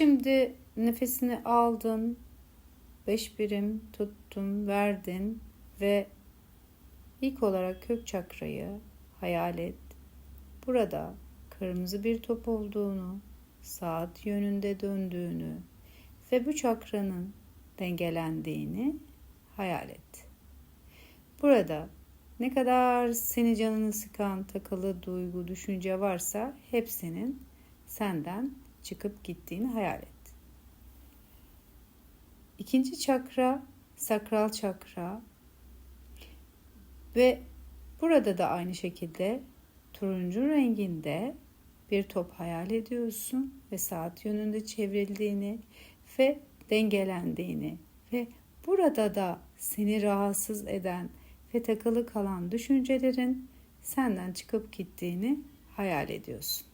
Şimdi nefesini aldın. Beş birim tuttun, verdin ve ilk olarak kök çakrayı hayal et. Burada kırmızı bir top olduğunu, saat yönünde döndüğünü ve bu çakranın dengelendiğini hayal et. Burada ne kadar seni canını sıkan takılı duygu, düşünce varsa hepsinin senden çıkıp gittiğini hayal et. İkinci çakra sakral çakra ve burada da aynı şekilde turuncu renginde bir top hayal ediyorsun ve saat yönünde çevrildiğini ve dengelendiğini ve burada da seni rahatsız eden ve takılı kalan düşüncelerin senden çıkıp gittiğini hayal ediyorsun.